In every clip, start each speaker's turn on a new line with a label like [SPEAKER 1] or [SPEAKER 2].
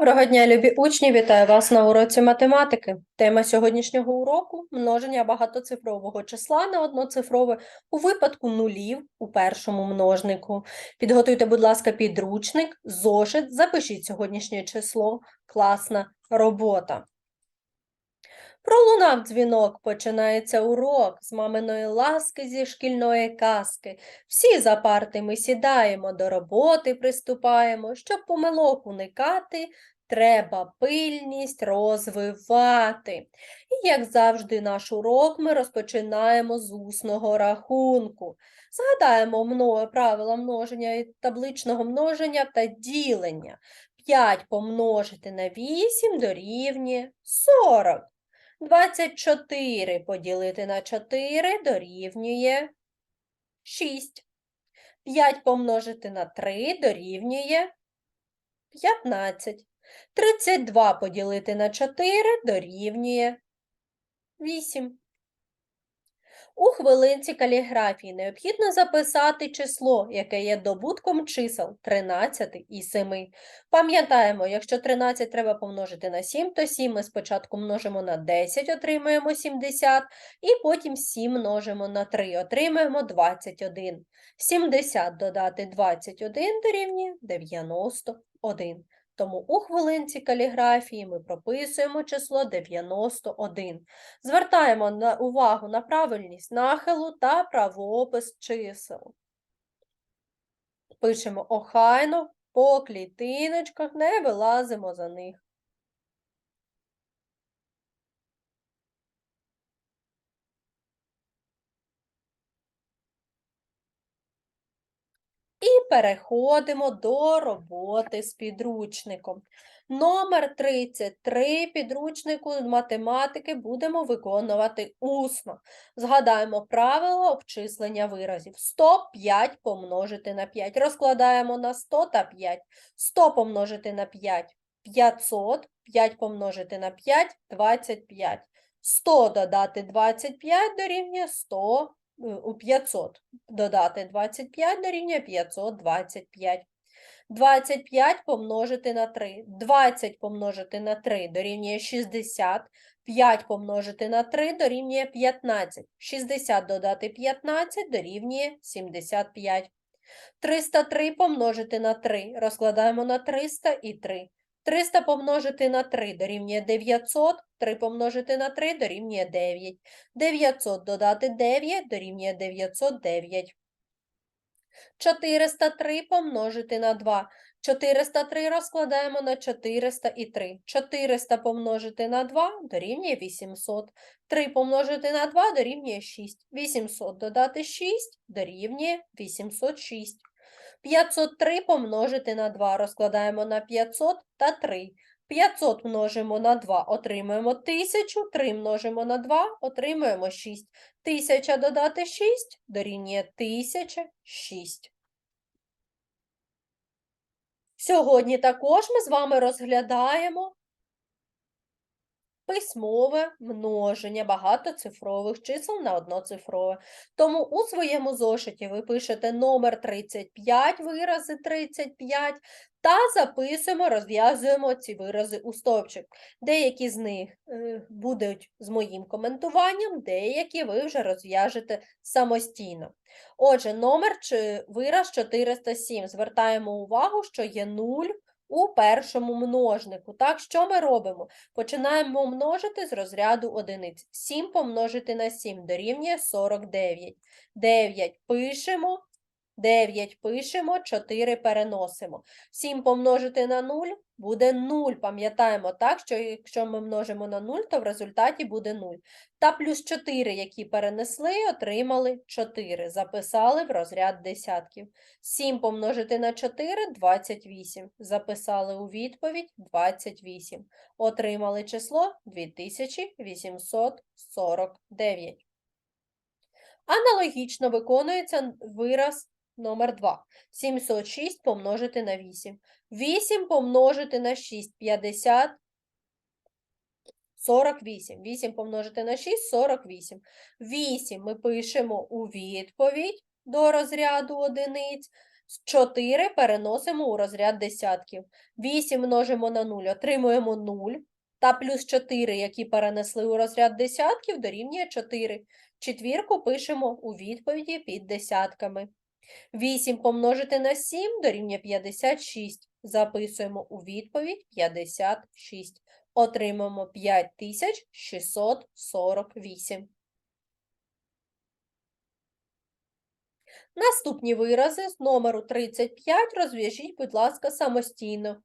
[SPEAKER 1] Доброго дня, любі учні! Вітаю вас на уроці математики. Тема сьогоднішнього уроку множення багатоцифрового числа на одноцифрове у випадку нулів у першому множнику. Підготуйте, будь ласка, підручник, зошит, запишіть сьогоднішнє число. Класна робота. Пролунав дзвінок, починається урок з маминої ласки зі шкільної казки. Всі за парти ми сідаємо, до роботи приступаємо. Щоб помилок уникати, треба пильність розвивати. І, як завжди, наш урок ми розпочинаємо з усного рахунку. Згадаємо мно- правила множення і табличного множення та ділення. 5 помножити на 8 дорівнює 40. 24 поділити на 4 дорівнює 6. 5 помножити на 3 дорівнює 15. 32 поділити на 4 дорівнює 8. У хвилинці каліграфії необхідно записати число, яке є добутком чисел 13 і 7. Пам'ятаємо, якщо 13 треба помножити на 7, то 7 ми спочатку множимо на 10, отримаємо 70, і потім 7 множимо на 3, отримаємо 21. 70 додати 21 дорівнює 91. Тому у хвилинці каліграфії ми прописуємо число 91. Звертаємо увагу на правильність нахилу та правопис чисел. Пишемо охайно по клітиночках, не вилазимо за них. І переходимо до роботи з підручником. Номер 33 підручнику з математики будемо виконувати усно. Згадаємо правило обчислення виразів. 105 помножити на 5. Розкладаємо на 100 та 5. 100 помножити на 5 – 500. 5 помножити на 5 – 25. 100 додати 25 дорівнює 100 е, у 500 додати 25 дорівнює 525. 25 помножити на 3. 20 помножити на 3 дорівнює 60. 5 помножити на 3 дорівнює 15. 60 додати 15 дорівнює 75. 303 помножити на 3. Розкладаємо на 300 і 3. 300 помножити на 3 дорівнює 900, 3 помножити на 3 дорівнює 9. 900 додати 9 дорівнює 909. 403 помножити на 2. 403 розкладаємо на 400 і 3. 400 помножити на 2 дорівнює 800. 3 помножити на 2 дорівнює 6. 800 додати 6 дорівнює 806. 503 помножити на 2 розкладаємо на 500 та 3. 500 множимо на 2, отримуємо 1000, 3 множимо на 2, отримуємо 6. 1000 додати 6 дорівнює 1006. Сьогодні також ми з вами розглядаємо письмове множення багатоцифрових чисел на одноцифрове. Тому у своєму зошиті ви пишете номер 35, вирази 35, та записуємо, розв'язуємо ці вирази у стовпчик. Деякі з них е, будуть з моїм коментуванням, деякі ви вже розв'яжете самостійно. Отже, номер чи вираз 407. Звертаємо увагу, що є 0 у першому множнику. Так, що ми робимо? Починаємо множити з розряду одиниць. 7 помножити на 7 дорівнює 49. 9 пишемо, 9 пишемо, 4 переносимо. 7 помножити на 0 буде 0. Пам'ятаємо так, що якщо ми множимо на 0, то в результаті буде 0. Та плюс 4, які перенесли, отримали 4. Записали в розряд десятків. 7 помножити на 4 – 28. Записали у відповідь 28. Отримали число 2849. Аналогічно виконується вираз номер 2. 706 помножити на 8. 8 помножити на 6 – 50. 48. 8 помножити на 6 – 48. 8 ми пишемо у відповідь до розряду одиниць. 4 переносимо у розряд десятків. 8 множимо на 0, отримуємо 0. Та плюс 4, які перенесли у розряд десятків, дорівнює 4. Четвірку пишемо у відповіді під десятками. 8 помножити на 7 дорівнює 56. Записуємо у відповідь 56. Отримаємо 5648. Наступні вирази з номеру 35 розв'яжіть, будь ласка, самостійно.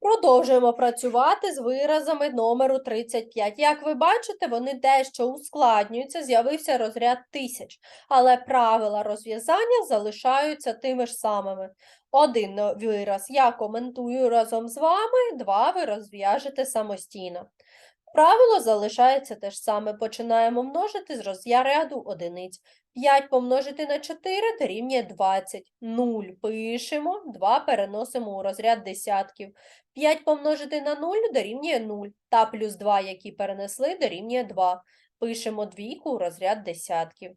[SPEAKER 1] Продовжуємо працювати з виразами номеру 35. Як ви бачите, вони дещо ускладнюються, з'явився розряд тисяч, але правила розв'язання залишаються тими ж самими. Один вираз я коментую разом з вами, два ви розв'яжете самостійно. Правило залишається те ж саме. Починаємо множити з розряду одиниць. 5 помножити на 4 дорівнює 20. 0 пишемо, 2 переносимо у розряд десятків. 5 помножити на 0 дорівнює 0. Та плюс 2, які перенесли, дорівнює 2. Пишемо двійку у розряд десятків.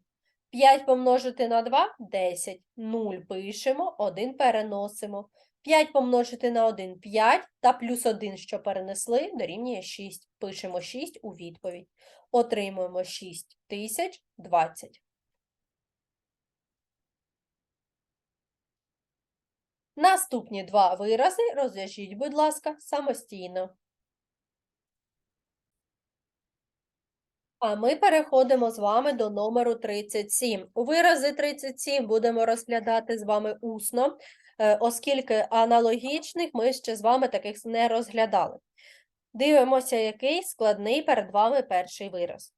[SPEAKER 1] 5 помножити на 2 – 10. 0 пишемо, 1 переносимо. 5 помножити на 1 – 5, та плюс 1, що перенесли, дорівнює 6. Пишемо 6 у відповідь. Отримуємо 6020. Наступні два вирази розв'яжіть, будь ласка, самостійно. А ми переходимо з вами до номеру 37. Вирази 37 будемо розглядати з вами усно, оскільки аналогічних ми ще з вами таких не розглядали. Дивимося, який складний перед вами перший вираз.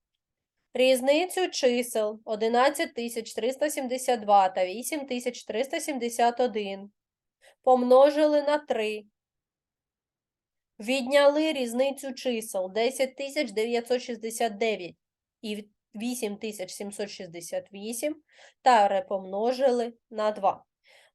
[SPEAKER 1] Різницю чисел 11372 та 8371 помножили на 3. Відняли різницю чисел 10969 і 8768 та перепомножили на 2.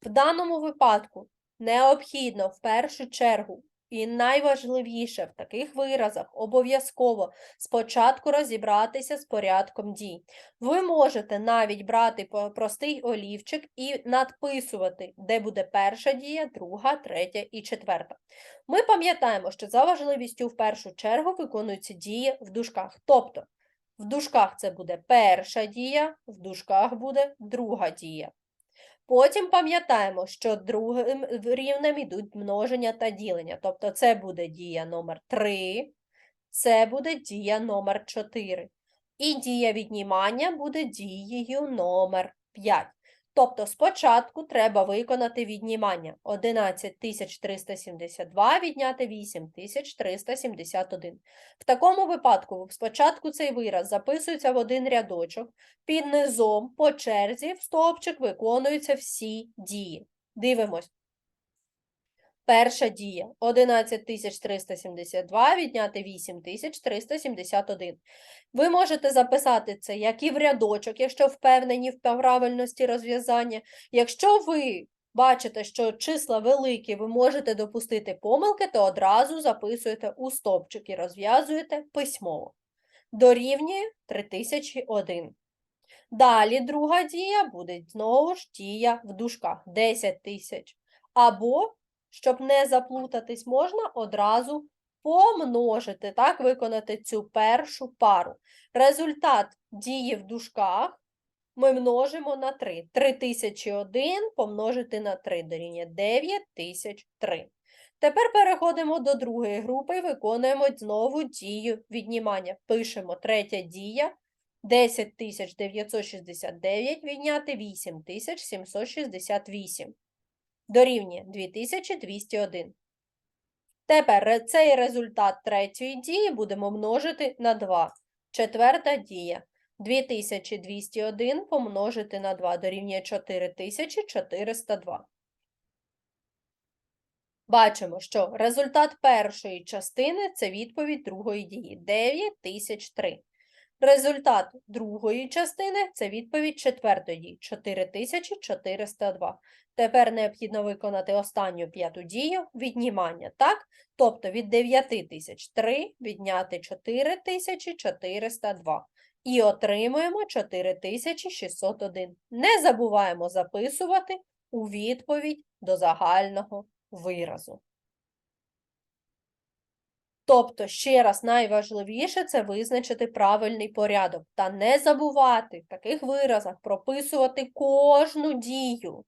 [SPEAKER 1] В даному випадку необхідно в першу чергу і найважливіше в таких виразах обов'язково спочатку розібратися з порядком дій. Ви можете навіть брати простий олівчик і надписувати, де буде перша дія, друга, третя і четверта. Ми пам'ятаємо, що за важливістю в першу чергу виконуються дії в дужках. Тобто в дужках це буде перша дія, в дужках буде друга дія. Потім пам'ятаємо, що другим рівнем йдуть множення та ділення. Тобто це буде дія номер 3, це буде дія номер 4. І дія віднімання буде дією номер 5. Тобто спочатку треба виконати віднімання 11372 відняти 8371. В такому випадку спочатку цей вираз записується в один рядочок, під низом по черзі в стовпчик виконуються всі дії. Дивимось. Перша дія 11372 відняти 8371. Ви можете записати це як і в рядочок, якщо впевнені в правильності розв'язання. Якщо ви бачите, що числа великі, ви можете допустити помилки, то одразу записуєте у стовпчик і розв'язуєте письмово. Дорівнює 3001. Далі друга дія буде знову ж дія в дужках 10 тисяч. Або, щоб не заплутатись, можна одразу помножити, так, виконати цю першу пару. Результат дії в дужках ми множимо на 3. 3001 помножити на 3 дорівнює 9003. Тепер переходимо до другої групи і виконуємо знову дію віднімання. Пишемо третя дія 10969 відняти 8768. Дорівнює 2201. Тепер цей результат третьої дії будемо множити на 2. Четверта дія. 2201 помножити на 2 дорівнює 4402. Бачимо, що результат першої частини – це відповідь другої дії 9003. Результат другої частини – це відповідь четвертої дії 4402. Тепер необхідно виконати останню п'яту дію – віднімання, так? Тобто від 9003 відняти 4402. і отримуємо 4601. Не забуваємо записувати у відповідь до загального виразу. Тобто, ще раз, найважливіше це визначити правильний порядок та не забувати в таких виразах прописувати кожну дію.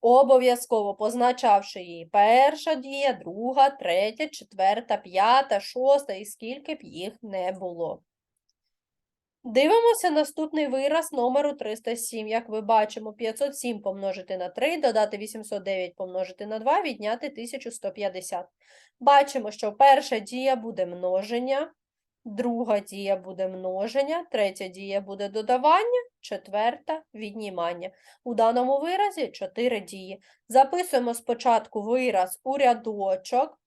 [SPEAKER 1] Обов'язково позначавши її перша дія, друга, третя, четверта, п'ята, шоста і скільки б їх не було. Дивимося наступний вираз номеру 307. Як ви бачимо, 507 помножити на 3, додати 809 помножити на 2, відняти 1150. Бачимо, що перша дія буде множення, друга дія буде множення, третя дія буде додавання, четверта віднімання. У даному виразі 4 дії. Записуємо спочатку вираз у рядочок.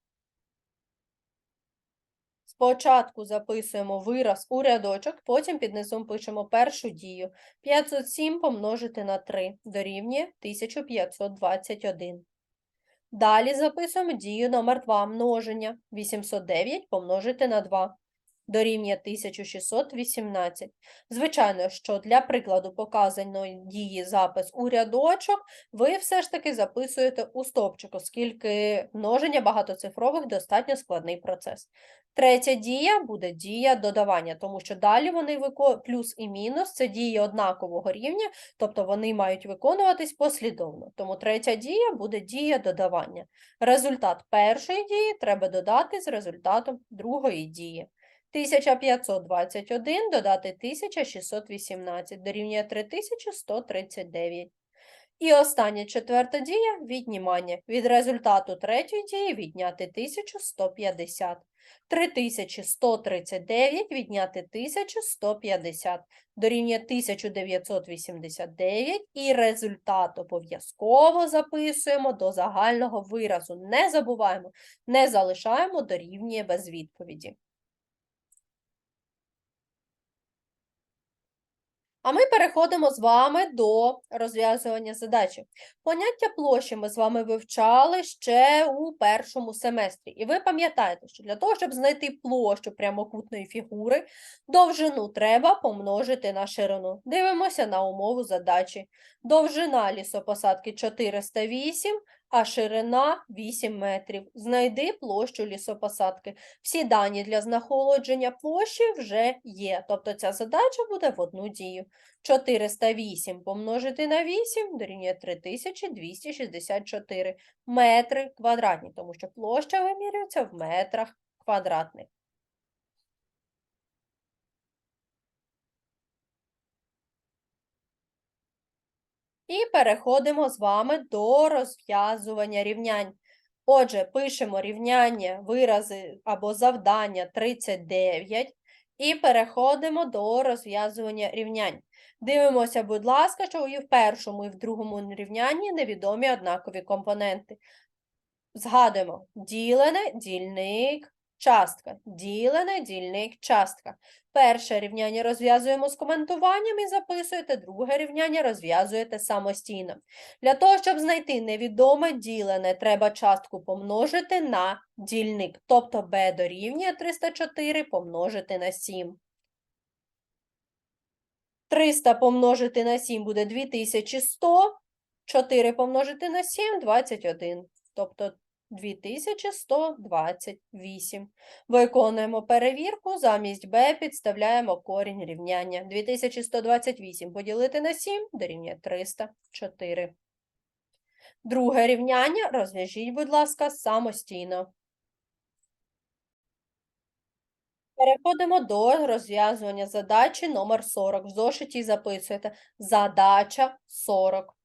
[SPEAKER 1] Спочатку записуємо вираз у рядочок, потім під низом пишемо першу дію. 507 помножити на 3 дорівнює 1521. Далі записуємо дію номер 2 множення. 809 помножити на 2 дорівнює 1618. Звичайно, що для прикладу показаної дії запис у рядочок ви все ж таки записуєте у стовпчик, оскільки множення багатоцифрових достатньо складний процес. Третя дія буде дія додавання, тому що далі вони виконують плюс і мінус це дії однакового рівня, тобто вони мають виконуватись послідовно. Тому третя дія буде дія додавання. Результат першої дії треба додати з результатом другої дії. 1521 додати 1618 дорівнює 3139. І остання четверта дія віднімання. Від результату третьої дії відняти 1150. 3139 відняти 1150 дорівнює 1989 і результат обов'язково записуємо до загального виразу. Не забуваємо, не залишаємо дорівнює без відповіді. А ми переходимо з вами до розв'язування задачі. Поняття площі ми з вами вивчали ще у першому семестрі. І ви пам'ятаєте, що для того, щоб знайти площу прямокутної фігури, довжину треба помножити на ширину. Дивимося на умову задачі. Довжина лісопосадки 408, а ширина 8 метрів. Знайди площу лісопосадки. Всі дані для знаходження площі вже є, тобто ця задача буде в одну дію. 408 помножити на 8 дорівнює 3264 метри квадратні, тому що площа вимірюється в метрах квадратних. І переходимо з вами до розв'язування рівнянь. Отже, пишемо рівняння, вирази або завдання 39 і переходимо до розв'язування рівнянь. Дивимося, будь ласка, що і в першому, і в другому рівнянні невідомі однакові компоненти. Згадуємо ділене, дільник, частка. Ділене, дільник, частка. Перше рівняння розв'язуємо з коментуванням і записуєте, друге рівняння розв'язуєте самостійно. Для того, щоб знайти невідоме ділене, треба частку помножити на дільник, тобто b дорівнює 304 помножити на 7. 300 помножити на 7 буде 2100, 4 помножити на 7 – 21. Тобто 2128. Виконуємо перевірку, замість b підставляємо корінь рівняння. 2128 поділити на 7 дорівнює 304. Друге рівняння розв'яжіть, будь ласка, самостійно. Переходимо до розв'язування задачі номер 40. В зошиті записуєте задача 40.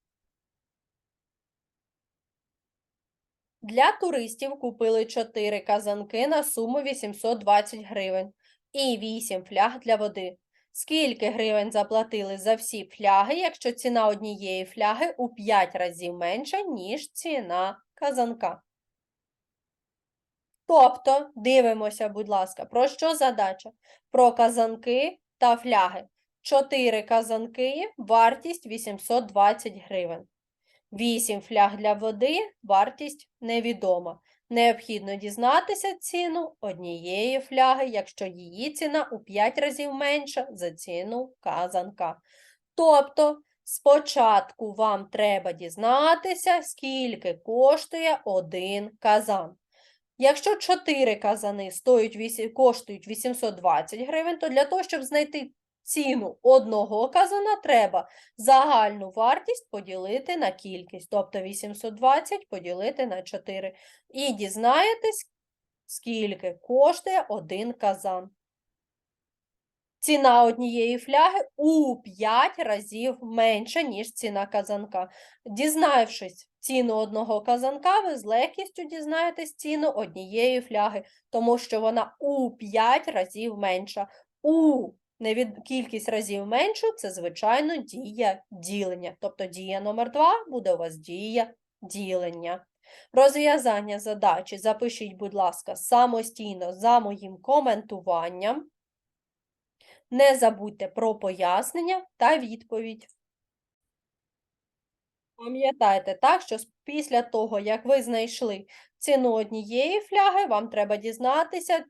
[SPEAKER 1] Для туристів купили 4 казанки на суму 820 гривень і 8 фляг для води. Скільки гривень заплатили за всі фляги, якщо ціна однієї фляги у 5 разів менша, ніж ціна казанка? Тобто, дивимося, будь ласка, про що задача? Про казанки та фляги. 4 казанки, вартість 820 гривень. 8 фляг для води, вартість невідома. Необхідно дізнатися ціну однієї фляги, якщо її ціна у 5 разів менша за ціну казанка. Тобто, спочатку вам треба дізнатися, скільки коштує один казан. Якщо 4 казани стоять, коштують 820 гривень, то для того, щоб знайти ціну одного казана, треба загальну вартість поділити на кількість, тобто 820 поділити на 4. І дізнаєтесь, скільки коштує один казан. Ціна однієї фляги у 5 разів менша, ніж ціна казанка. Дізнавшись ціну одного казанка, ви з легкістю дізнаєтесь ціну однієї фляги, тому що вона у 5 разів менша. У невід... кількість разів меншу це, звичайно, дія ділення. Тобто дія номер 2 буде у вас дія ділення. Розв'язання задачі запишіть, будь ласка, самостійно за моїм коментуванням. Не забудьте про пояснення та відповідь. Пам'ятайте так, що після того, як ви знайшли ціну однієї фляги, вам треба дізнатися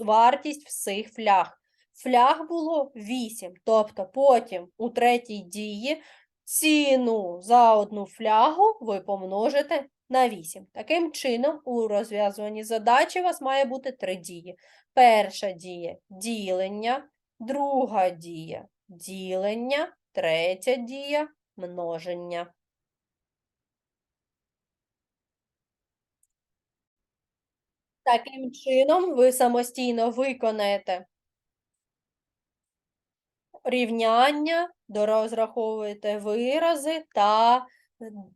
[SPEAKER 1] вартість всіх фляг. Фляг було 8, тобто потім у третій дії ціну за одну флягу ви помножите на 8. Таким чином, у розв'язуванні задачі у вас має бути три дії. Перша дія – ділення, друга дія – ділення, третя дія – множення. Таким чином, ви самостійно виконаєте рівняння, дорозраховуєте вирази та е,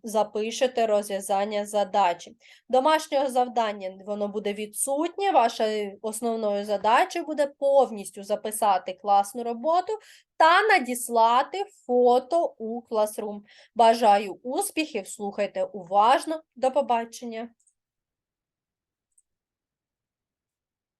[SPEAKER 1] запишете розв'язання задачі. Домашнього завдання воно буде відсутнє. Вашою основною задачею буде повністю записати класну роботу та надіслати фото у Classroom. Бажаю успіхів, слухайте уважно. До побачення!